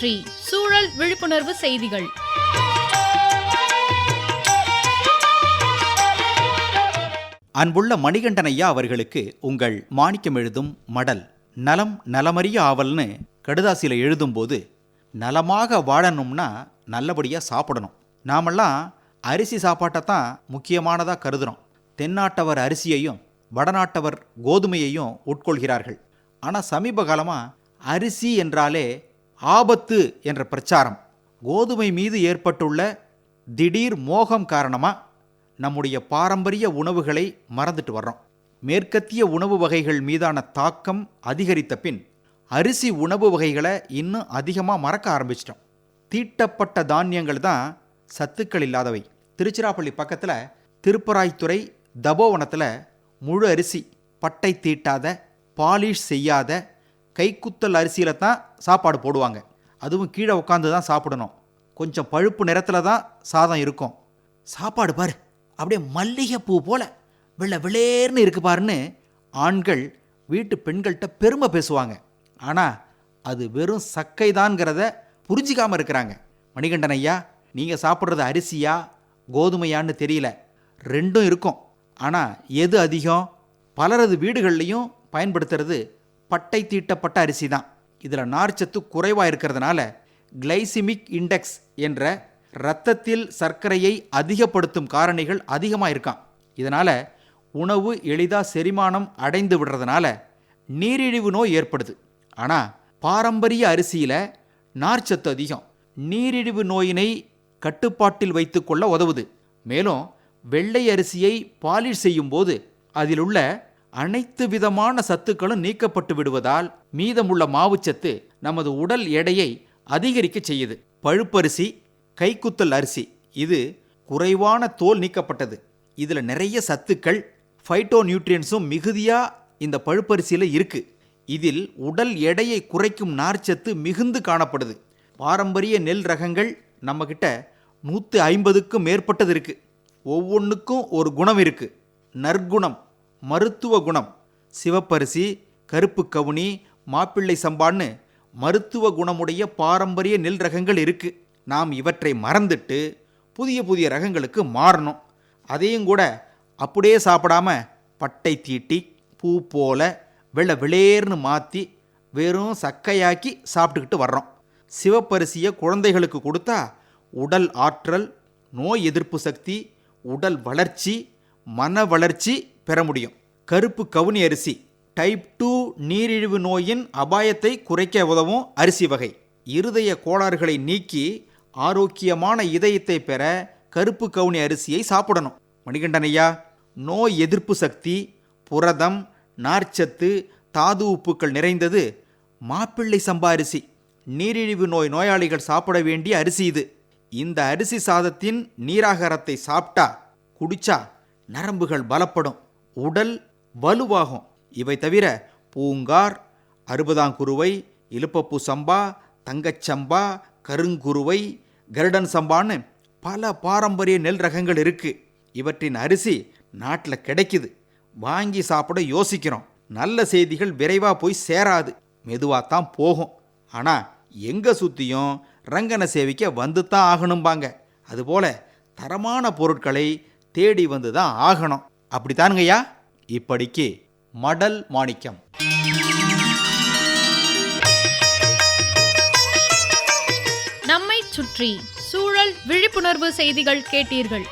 சுற்றி சூழல் விழிப்புணர்வு செய்திகள். அன்புள்ள மணிகண்டனையா அவர்களுக்கு உங்கள் மாணிக்கம் எழுதும் மடல். நலம் நலமறிய ஆவல்னு கடுதாசியில் எழுதும்போது நலமாக வாழணும்னா நல்லபடியாக சாப்பிடணும். நாமெல்லாம் அரிசி சாப்பாட்டை தான் முக்கியமானதாக கருதுகிறோம் தென்னாட்டவர் அரிசியையும் வடநாட்டவர் கோதுமையையும் உட்கொள்கிறார்கள். ஆனால் சமீப காலமாக அரிசி என்றாலே ஆபத்து என்ற பிரச்சாரம். கோதுமை மீது ஏற்பட்டுள்ள திடீர் மோகம் காரணமாக நம்முடைய பாரம்பரிய உணவுகளை மறந்துட்டு வர்றோம். மேற்கத்திய உணவு வகைகள் மீதான தாக்கம் அதிகரித்த பின் அரிசி உணவு வகைகளை இன்னும் அதிகமாக மறக்க ஆரம்பிச்சிட்டோம். தீட்டப்பட்ட தானியங்கள் தான் சத்துக்கள் இல்லாதவை. திருச்சிராப்பள்ளி பக்கத்தில் திருப்பராய்த்துறை தபோவனத்தில் முழு அரிசி பட்டை தீட்டாத பாலிஷ் செய்யாத கைக்குத்தல் அரிசியில் தான் சாப்பாடு போடுவாங்க. அதுவும் கீழே உட்காந்து தான் சாப்பிடணும். கொஞ்சம் பழுப்பு நிறத்தில் தான் சாதம் இருக்கும். சாப்பாடு பாரு அப்படியே மல்லிகைப்பூ போல வெள்ளை விளேர்னு இருக்கு பாருன்னு ஆண்கள் வீட்டு பெண்கள்கிட்ட பெருமை பேசுவாங்க. ஆனால் அது வெறும் சக்கை தான்ங்கிறத புரிஞ்சிக்காமல் இருக்கிறாங்க. மணிகண்டன் ஐயா நீங்கள் சாப்பிட்றது அரிசியா கோதுமையான்னு தெரியல. ரெண்டும் இருக்கும். ஆனால் எது அதிகம்? பலரது வீடுகள்லையும் பயன்படுத்துறது பட்டை தீட்டப்பட்ட அரிசி தான் இதில் நார்ச்சத்து குறைவாக இருக்கிறதுனால கிளைசிமிக் இண்டெக்ஸ் என்ற இரத்தத்தில் சர்க்கரையை அதிகப்படுத்தும் காரணிகள் அதிகமாக இருக்கான் இதனால் உணவு எளிதாக செரிமானம் அடைந்து விடுறதுனால நீரிழிவு நோய் ஏற்படுது. ஆனால் பாரம்பரிய அரிசியில் நார்ச்சத்து அதிகம். நீரிழிவு நோயினை கட்டுப்பாட்டில் வைத்துக்கொள்ள உதவுது. மேலும் வெள்ளை அரிசியை பாலிஷ் செய்யும்போது அதில் உள்ள அனைத்து விதமான சத்துக்களும் நீக்கப்பட்டு விடுவதால் மீதமுள்ள மாவுச்சத்து நமது உடல் எடையை அதிகரிக்க செய்யுது. பழுப்பரிசி கைக்குத்தல் அரிசி இது குறைவான தோல் நீக்கப்பட்டது. இதில் நிறைய சத்துக்கள் ஃபைட்டோ நியூட்ரியன்ஸும் மிகுதியாக இந்த பழுப்பரிசியில் இருக்குது இதில் உடல் எடையை குறைக்கும் நார்ச்சத்து மிகுந்து காணப்படுது. பாரம்பரிய நெல் ரகங்கள் நம்மக்கிட்ட நூற்றி ஐம்பதுக்கும் மேற்பட்டது இருக்குது ஒவ்வொன்றுக்கும் ஒரு குணம் இருக்குது நற்குணம் மருத்துவ குணம். சிவப்பரிசி கருப்பு கவுனி மாப்பிள்ளை சம்பான்னு மருத்துவ குணமுடைய பாரம்பரிய நெல் ரகங்கள் இருக்குது நாம் இவற்றை மறந்துட்டு புதிய புதிய ரகங்களுக்கு மாறணும். அதையும் கூட அப்படியே சாப்பிடாம பட்டை தீட்டி பூ போல வெள்ளை விளேர்னு மாற்றி வெறும் சக்கையாக்கி சாப்பிட்டுக்கிட்டு வர்றோம். சிவப்பரிசியை குழந்தைகளுக்கு கொடுத்தா உடல் ஆற்றல் நோய் எதிர்ப்பு சக்தி உடல் வளர்ச்சி மன வளர்ச்சி பெற முடியும். கருப்பு கவுனி அரிசி டைப் டூ நீரிழிவு நோயின் அபாயத்தை குறைக்க உதவும் அரிசி வகை. இருதய கோளாறுகளை நீக்கி ஆரோக்கியமான இதயத்தை பெற கருப்பு கவுனி அரிசியை சாப்பிடணும். மணிகண்டன் ஐயா நோய் எதிர்ப்பு சக்தி புரதம் நார்ச்சத்து தாது உப்புக்கள் நிறைந்தது மாப்பிள்ளை சம்பா அரிசி. நீரிழிவு நோய் நோயாளிகள் சாப்பிட வேண்டிய அரிசி இது. இந்த அரிசி சாதத்தின் நீராகாரத்தை சாப்பிட்டா குடிச்சா நரம்புகள் பலப்படும். உடல் வலுவாகும். இவை தவிர பூங்கார் அறுபதாங்குருவை இலுப்பப்பூ சம்பா தங்கச்சம்பா கருங்குருவை கருடன் சம்பான்னு பல பாரம்பரிய நெல் ரகங்கள் இருக்குது இவற்றின் அரிசி நாட்டில் கிடைக்குது. வாங்கி சாப்பிட யோசிக்கிறோம். நல்ல செய்திகள் விரைவாக போய் சேராது. மெதுவாக தான் போகும். ஆனால் எங்கே சுற்றியும் ரங்கன சேவிக்க வந்து தான் ஆகணும்பாங்க. அதுபோல தரமான பொருட்களை தேடி வந்து தான் ஆகணும். அப்படித்தானுங்கய்யா? இப்படிக்கு மடல் மாணிக்கம். நம்மைச் சுற்றி சூழல் விழிப்புணர்வு செய்திகள் கேட்டீர்கள்.